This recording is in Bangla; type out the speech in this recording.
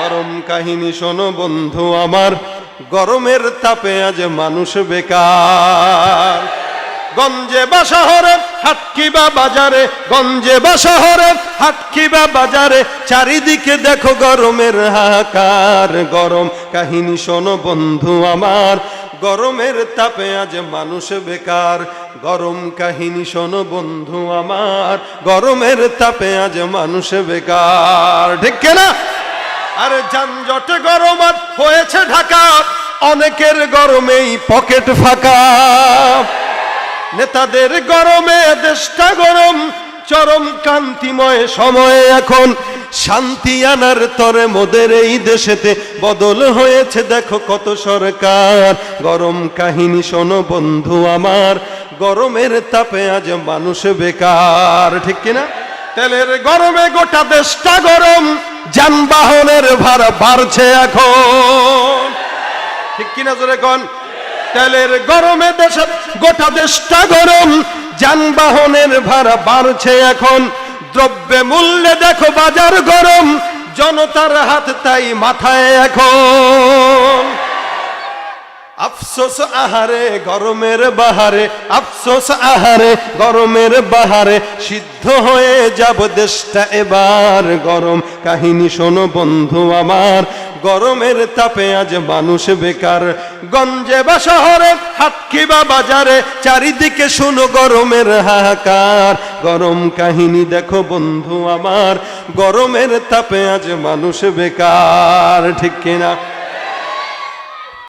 গরম কাহিনী শোনো বন্ধু আমার। গরমের তাপে আজ মানুষ বেকার। গঞ্জে বা শহরে, হাটকি বা বাজারে, গঞ্জে বা শহরে, হাটকি বা বাজারে, চারিদিকে দেখো গরমের হাহাকার। গরম কাহিনী শোনো বন্ধু আমার। গরমের তাপে আজ মানুষ বেকার। গরম কাহিনী শোনো বন্ধু আমার। গরমের তাপে আজ মানুষ বেকার। ঠিক না আরে যানজটে গরম হয়েছে ঢাকা। অনেকের গরমেই পকেট ফাঁকা। নেতাদের গরমে দেশটা গরম, চরম কান্তিময় সময়ে এখন। শান্তি আনার তরে মোদের এই দেশেতে বদল হয়েছে, দেখো কত সরকার। গরম কাহিনী শোনো বন্ধু আমার, গরমের তাপে আজ মানুষ বেকার, ঠিক কিনা? তেলের গরমে গোটা দেশটা গরম, যানবাহনের ভাড়া বাড়ছে এখন। ঠিক কিনা জোরে কন? তেলের গরমে দেশে গোটা দেশটা গরম, যানবাহনের ভাড়া বাড়ছে এখন। দ্রব্যে মূল্যে দেখো বাজার গরম, জনতার হাত তাই মাথায় এখন। আফসোস আহারে, গরমের বাহারে, আফসোস আহারে, গরমের বাহারে, সিদ্ধ হয়ে যাব দেশটা এবার। গরম কাহিনী শোনো বন্ধু আমার, গরমের তাপে আজ মানুষ বেকার। গঞ্জে বা শহরে, হাটকি বা বাজারে, চারিদিকে শুনো গরমের হাহাকার। গরম কাহিনী দেখো বন্ধু আমার, গরমের তাপে আজ মানুষ বেকার, ঠিক কিনা?